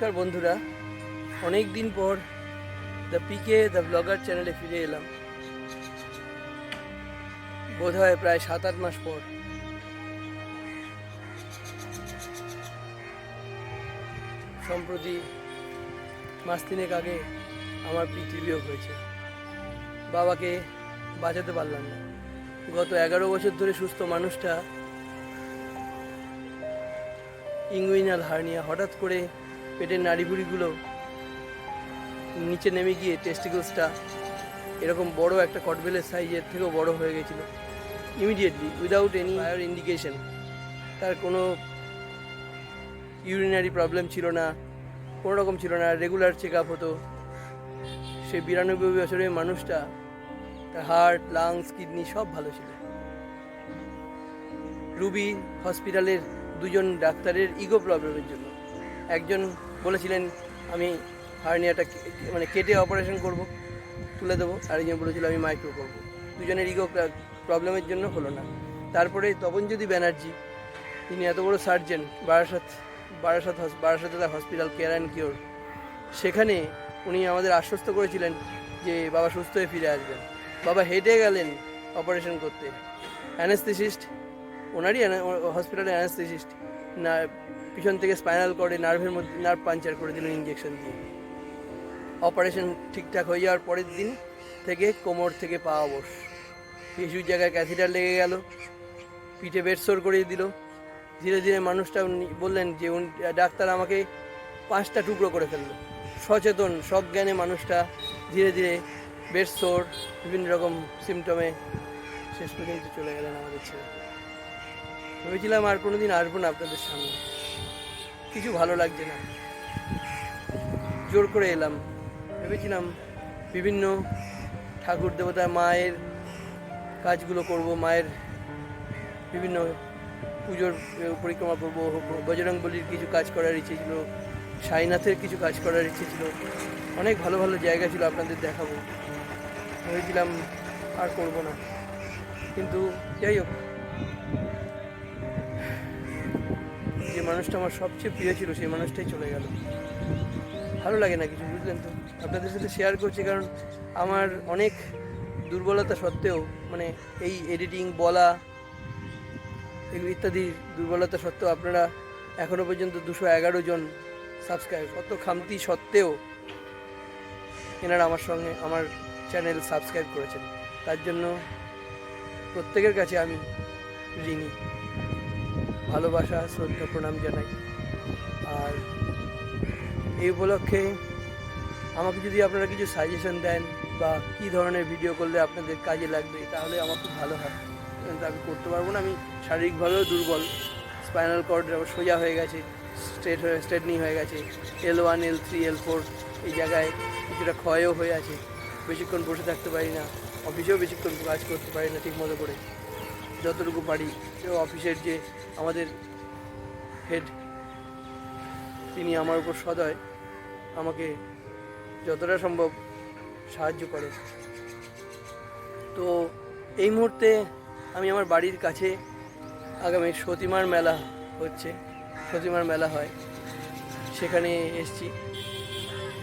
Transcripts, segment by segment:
নমস্কার বন্ধুরা। অনেক দিন পর দ্য পিকে দ্য ব্লগার চ্যানেলে ফিরে এলাম। বোধ হয় প্রায় সাত আট মাস পর। সম্প্রতি মাস তিনেক আগে আমার বিয়োগ হয়েছে। বাবাকে বাঁচাতে পারলাম না। গত এগারো বছর ধরে সুস্থ মানুষটা ইঙ্গুইনাল হার্নিয়া হঠাৎ করে পেটের নাড়িভুড়িগুলো নিচে নেমে গিয়ে টেস্টিকলসটা এরকম বড় একটা কটবেলের সাইজের থেকেও বড় হয়ে গেছিল। Immediately without any prior indication তার কোনো ইউরিনারি প্রবলেম ছিল না, কোনো রকম ছিল না। রেগুলার চেক আপ হতো। সে বিরানব্বই বছরের মানুষটা, তার হার্ট লাংস কিডনি সব ভালো ছিল। রুবি হসপিটালের দুজন ডাক্তারের ইগো প্রবলেমের জন্য। একজন বলেছিলেন, আমি হার্নিয়াটা মানে কেটে অপারেশন করব, তুলে দেবো, আর আরেকজন বলেছিল আমি মাইক্রো করব। দুজনের ইগো প্রবলেমের জন্য হলো না। তারপরে তপনজ্যোতি ব্যানার্জি, তিনি এত বড় সার্জেন বারাসাত বারাসাত বারাসাতে হসপিটাল কেয়ার অ্যান্ড কিওর সেখানে উনি আমাদের আশ্বস্ত করেছিলেন যে বাবা সুস্থ হয়ে ফিরে আসবেন। বাবা হেঁটে গেলেন অপারেশন করতে। অ্যানেস্থেসিস্ট ওনারই হসপিটালে অ্যানেস্থেসিস্ট না পিছন থেকে স্পাইনাল করে নার্ভের মধ্যে নার্ভ পাঞ্চার করে দিল ইঞ্জেকশন দিয়ে। অপারেশন ঠিকঠাক হয়ে যাওয়ার পরের দিন থেকে কোমর থেকে পা অবশ। পিছুর জায়গায় ক্যাথিটার লেগে গেল, পিঠে বেড সোর করিয়ে দিল। ধীরে ধীরে মানুষটা বললেন যে ডাক্তার আমাকে পাঁচটা টুকরো করে ফেলল। সচেতন, সজ্ঞানে মানুষটা ধীরে ধীরে বেড সোর বিভিন্ন রকম সিমটমে শেষ পর্যন্ত চলে গেলেন আমাদের ছেলে ভেবেছিলাম আর কোনো দিন আসব না আপনাদের সামনে। কিছু ভালো লাগছে না। জোর করে এলাম। ভেবেছিলাম বিভিন্ন ঠাকুর দেবতা মায়ের কাজগুলো করব, মায়ের বিভিন্ন পুজোর পরিক্রমা করব বজরং বলির কিছু কাজ করার ইচ্ছে ছিল, সাইনাথের কিছু কাজ করার ইচ্ছে ছিল। অনেক ভালো ভালো জায়গা ছিল আপনাদের দেখাবো। ভেবেছিলাম আর করব না। কিন্তু যাই হোক মানুষটা আমার সবচেয়ে প্রিয় ছিল, সেই মানুষটাই চলে গেল। ভালো লাগে না কিছু, বুঝলেন তো? আপনাদের সাথে শেয়ার করছি কারণ আমার অনেক দুর্বলতা সত্ত্বেও মানে এই এডিটিং বলা, এগুলো ইত্যাদি দুর্বলতা সত্ত্বেও আপনারা এখনও পর্যন্ত দুশো এগারো জন সাবস্ক্রাইব কত খামতি সত্ত্বেও এনারা আমার সঙ্গে আমার চ্যানেল সাবস্ক্রাইব করেছেন। তার জন্য প্রত্যেকের কাছে আমি ঋণী। ভালোবাসা, শ্রদ্ধা, প্রণাম জানাই। আর এই উপলক্ষে আমাকে যদি আপনারা কিছু সাজেশন দেন বা কী ধরনের ভিডিও করলে আপনাদের কাজে লাগবে, তাহলে আমার খুব ভালো হয়। আমি করতে পারব না, আমি শারীরিকভাবেও দুর্বল। স্পাইনাল কর্ড সোজা হয়ে গেছে স্ট্রেট হয়ে স্ট্রেটনিং হয়ে গেছে। L one L three L four এই জায়গায় কিছুটা ক্ষয়ও হয়ে আছে। বেশিক্ষণ বসে থাকতে পারি না, অফিসেও বেশিক্ষণ কাজ করতে পারি না ঠিক মতো করে। যতটুকু পারি অফিসের যে আমাদের হেড তিনি আমার উপর সদয়, আমাকে যতটা সম্ভব সাহায্য করে তো এই মুহূর্তে আমি আমার বাড়ির কাছে আগামী সতীমার মেলা হচ্ছে, সতীমার মেলা হয়। সেখানে এসছি।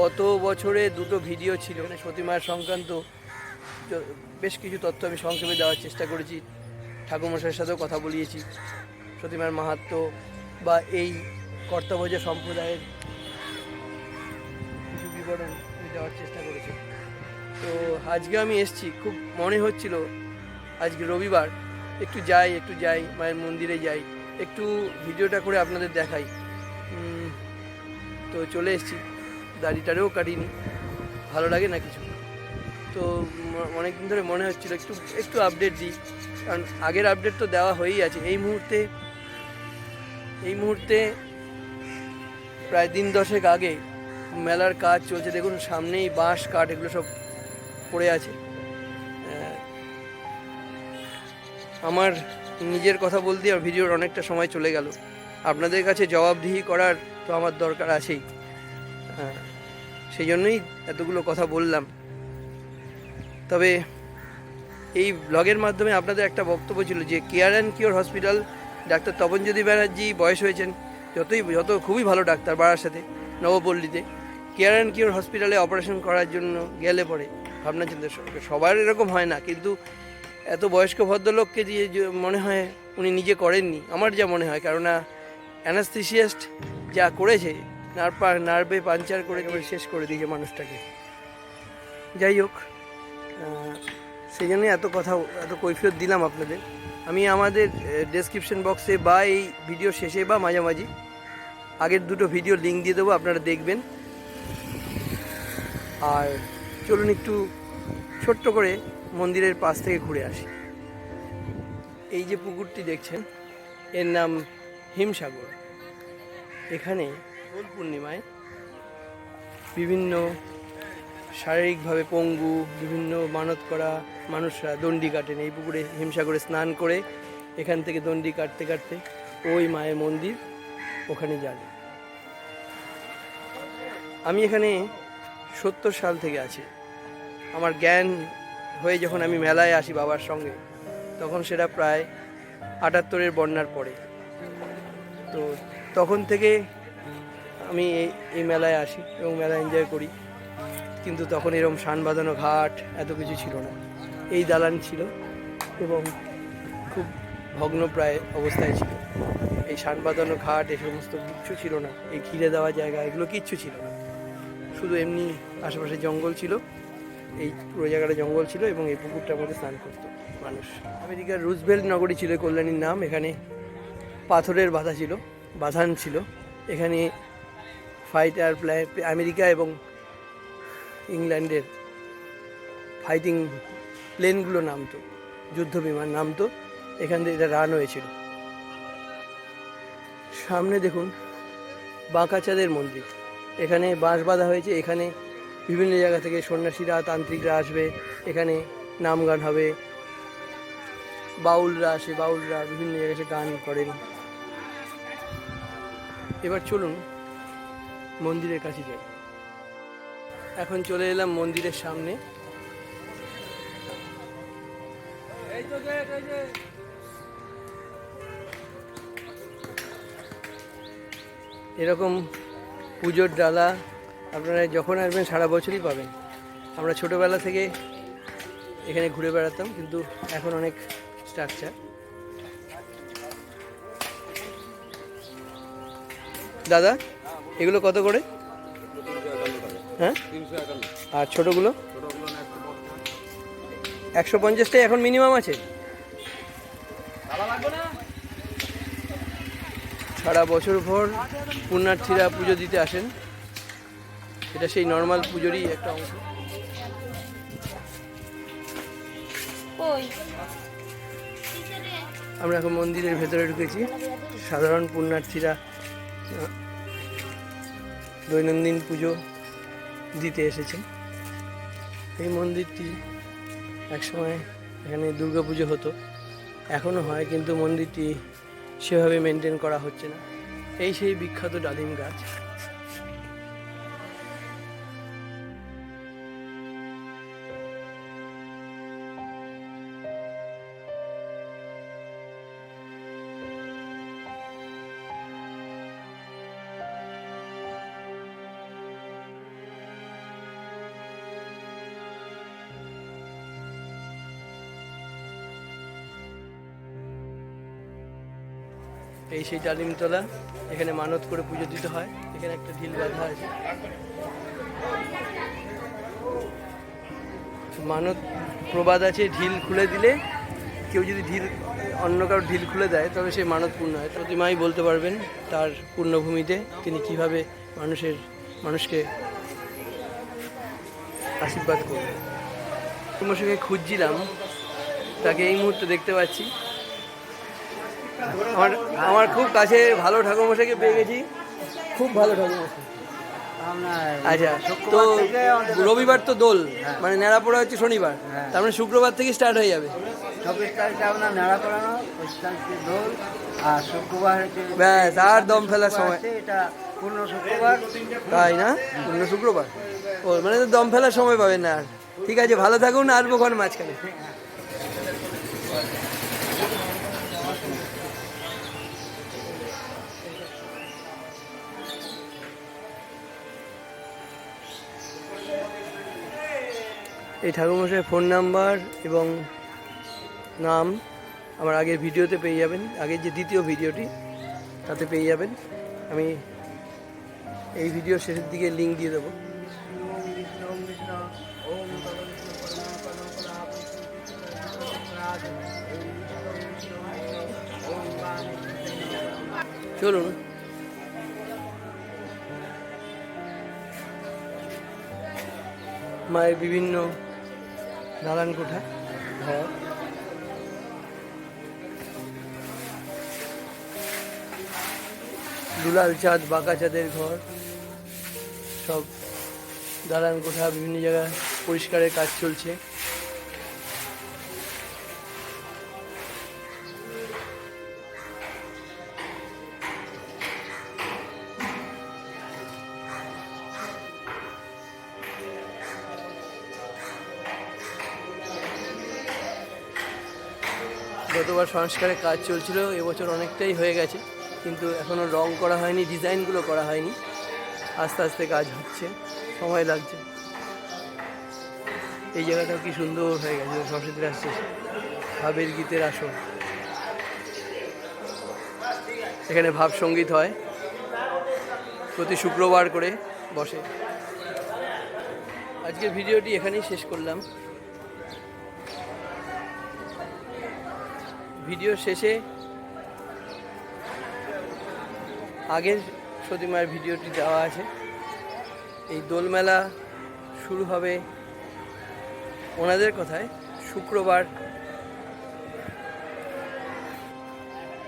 গত বছরে দুটো ভিডিও ছিল। মানে সতীমার সংক্রান্ত বেশ কিছু তথ্য আমি সংক্ষেপে দেওয়ার চেষ্টা করেছি। ঠাকুরমশাইয়ের সাথেও কথা বলিয়েছি, সতীমার মাহাত্ম্য বা এই কর্তাভোজা সম্প্রদায়ের কিছু বিবরণ দেওয়ার চেষ্টা করেছি। তো আজকে আমি এসছি, খুব মনে হচ্ছিল আজকে রবিবার, একটু যাই একটু যাই, মায়ের মন্দিরে যাই, একটু ভিডিওটা করে আপনাদের দেখাই। তো চলে এসেছি, দাড়িটারেও কাটিনি, ভালো লাগে না কিছু? তো অনেক দিন ধরে মনে হচ্ছিল, একটু একটু আপডেট দিই। কারণ আগের আপডেট তো দেওয়া হয়েই আছে। এই মুহূর্তে এই মুহূর্তে প্রায় দিন দশেক আগে মেলার কাজ চলছে। দেখুন, সামনেই বাঁশ, কাঠ এগুলো সব পড়ে আছে। আমার নিজের কথা বলতে আর ভিডিওর অনেকটা সময় চলে গেল। আপনাদের কাছে জবাবদিহি করার তো আমার দরকার আছেই। সেই জন্যই এতগুলো কথা বললাম। তবে এই ব্লগের মাধ্যমে আপনাদের একটা বক্তব্য ছিল যে care and cure hospital doctor Tapanjyoti Banerjee বয়স হয়েছেন, যতই, যত খুবই ভালো ডাক্তার বাড়ার সাথে, নবপল্লীতে কেয়ার অ্যান্ড কিওর হসপিটালে অপারেশন করার জন্য গেলে পরে, ভাবনা চিন্তা সবার এরকম হয় না, কিন্তু এত বয়স্ক ভদ্রলোককে দিয়ে মনে হয় উনি নিজে করেননি, আমার যা মনে হয়, কেননা অ্যানাস্থিসিয়াস্ট যা করেছে, নার্ভ নার্ভে পাঞ্চার করে শেষ করে দিয়েছে মানুষটাকে। যাই হোক সেই জন্যই এত কথা, এত কৈফিয়ত দিলাম আপনাদের। আমি আমাদের ডেসক্রিপশন বক্সে বা এই ভিডিও শেষে বা মাঝামাঝি আগের দুটো ভিডিও লিঙ্ক দিয়ে দেবো, আপনারা দেখবেন। আর চলুন একটু ছোট্ট করে মন্দিরের পাশ থেকে ঘুরে আসি। এই যে পুকুরটি দেখছেন, এর নাম হিমসাগর। এখানে পূর্ণিমায় বিভিন্ন শারীরিকভাবে পঙ্গু, বিভিন্ন মানত করা মানুষরা দণ্ডি কাটেন, এই পুকুরে হিমসাগরে স্নান করে এখান থেকে দণ্ডি কাটতে কাটতে ওই মায়ের মন্দির ওখানে যান। আমি এখানে সত্তর সাল থেকে আছি। আমার জ্ঞান হয়ে যখন আমি মেলায় আসি বাবার সঙ্গে, তখন সেটা প্রায় আটাত্তরের বন্যার পরে। তো তখন থেকে আমি এই এই মেলায় আসি এবং মেলা এনজয় করি। কিন্তু তখন এরকম শান বাঁধানো ঘাট এত কিছু ছিল না। এই দালান ছিল এবং খুব ভগ্নপ্রায় অবস্থায় ছিল। এই শান বাঁধানো ঘাট, এই সমস্ত কিচ্ছু ছিল না। এই ঘিরে দেওয়া জায়গা, এগুলো কিচ্ছু ছিল না। শুধু এমনি আশেপাশে জঙ্গল ছিল। এই পুরো জায়গাটা জঙ্গল ছিল এবং এই পুকুরটার মধ্যে স্নান করতো মানুষ। আমেরিকার রুজভেল্ট নগরী ছিল, কল্যাণীর নাম। এখানে পাথরের বাধা ছিল, বাঁধান ছিল। এখানে ফাইটার আমেরিকা এবং ইংল্যান্ডের ফাইটিং প্লেনগুলো নামতো যুদ্ধ বিমান নামতো, এখান থেকে এটা রান হয়েছিল। সামনে দেখুন, বাঁকাচাঁদের মন্দির। এখানে বাঁশ বাঁধা হয়েছে, এখানে বিভিন্ন জায়গা থেকে সন্ন্যাসীরা, তান্ত্রিকরা আসবে, এখানে নাম গান হবে। বাউলরা আসে, বাউলরা বিভিন্ন জায়গায় এসে গান করেন। এবার চলুন মন্দিরের কাছে যাই। এখন চলে এলাম মন্দিরের সামনে। এরকম পুজোর ডালা আপনারা যখন আসবেন সারা বছরই পাবেন। আমরা ছোটোবেলা থেকে এখানে ঘুরে বেড়াতাম কিন্তু এখন অনেক স্ট্রাকচার দাদা এগুলো কত করে? হ্যাঁ? আর ছোটোগুলো? একশো পঞ্চাশটাই এখন মিনিমাম আছে? সারা বছর ভর পুণ্যার্থীরা পুজো দিতে আসেন। এটা সেই নর্মাল পুজোরই একটা অংশ। আমরা এখন মন্দিরের ভেতরে ঢুকেছি। সাধারণ পুণ্যার্থীরা দৈনন্দিন পুজো দিতে এসেছেন। এই মন্দিরটি একসময় এখানে পুজো হতো। এখনও হয়, কিন্তু মন্দিরটি সেভাবে মেনটেন করা হচ্ছে না। এই সেই বিখ্যাত ডালিম গাছ। এই সেই ডালিমতলা, এখানে মানত করে পুজো দিতে হয়। এখানে একটা ঢিল বাঁধা আছে। মানত প্রবাদ আছে, ঢিল খুলে দিলে কেউ যদি ঢিল, অন্য কারও ঢিল খুলে দেয়, তবে সেই মানত পূর্ণ হয়। প্রতিমাই বলতে পারবেন তার পূর্ণভূমিতে, তিনি কীভাবে মানুষের, মানুষকে আশীর্বাদ করবেন। তোমার সঙ্গে খুঁজছিলাম, তাকে এই মুহূর্তে দেখতে পাচ্ছি। আমার আমার খুব কাছে ভালো ঠাকুরমশাইকে পেয়ে গেছি। খুব ভালো ঠাকুরমশাই আচ্ছা তো রবিবার তো দোল মানে নেড়া পড়া হচ্ছে শনিবার তার মানে শুক্রবার থেকে স্টার্ট হয়ে যাবে। চব্বিশ তারিখে আপনার নেড়া করানো পঁচিশ তারিখে দোল আর শুক্রবার ব্যাস আর দম ফেলার সময়। এটা পূর্ণ শুক্রবার। তাই না? অন্য শুক্রবার? ও মানে দম ফেলার সময় পাবেন না আর। ঠিক আছে ভালো থাকুন আসব ঘর মাঝখানে। এই ঠাকুরমশাইয়ের ফোন নাম্বার এবং নাম আমার আগের ভিডিওতে পেয়ে যাবেন। আগের যে দ্বিতীয় ভিডিওটি, তাতে পেয়ে যাবেন। আমি এই ভিডিও শেষের দিকে লিঙ্ক দিয়ে দেবো। চলুন। মায়ের বিভিন্ন দালান কোঠা ঘর দুলাল চাঁদ, বাঁকা চাঁদের ঘর, সব দালান কোঠা বিভিন্ন জায়গায় পরিষ্কারের কাজ চলছে। গতবার সংস্কারের কাজ চলছিল, এবছর অনেকটাই হয়ে গেছে, কিন্তু এখনও রং করা হয়নি, ডিজাইনগুলো করা হয়নি। আস্তে আস্তে কাজ হচ্ছে, সময় লাগছে। এই জায়গাটাও কি সুন্দর হয়ে গেছে, সরস্বতীর আসছে ভাবের গীতের আসর। এখানে ভাব সংগীত হয়। প্রতি শুক্রবার করে বসে। আজকের ভিডিওটি এখানেই শেষ করলাম। ভিডিও শেষে আগের সতীমার ভিডিওটি দেওয়া আছে। এই দোলমেলা শুরু হবে ওনাদের কথায় শুক্রবার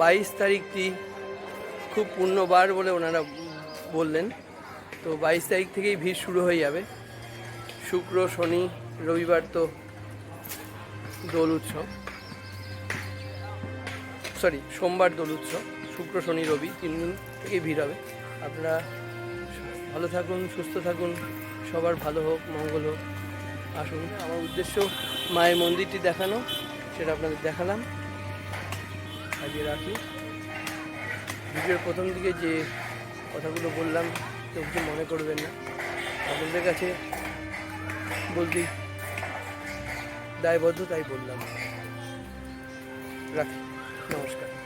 বাইশ তারিখটি খুব পূর্ণবার বলে ওনারা বললেন। তো বাইশ তারিখ থেকেই ভিড় শুরু হয়ে যাবে। শুক্র, শনি, রবিবার তো দোল উৎসব। সরি, সোমবার দোল উৎসব, শুক্র, শনি, রবি তিন দিন থেকেই ভিড় হবে। আপনারা ভালো থাকুন, সুস্থ থাকুন, সবার ভালো হোক, মঙ্গল হোক, আসুন। আমার উদ্দেশ্য মায়ের মন্দিরটি দেখানো, সেটা আপনাদের দেখালাম। আজকে রাখি। ভিডিওর প্রথম দিকে যে কথাগুলো বললাম, কেউ কিছু মনে করবেন না। আপনাদের কাছে বলতে দায়বদ্ধ, তাই বললাম। রাখি। নমস্কার।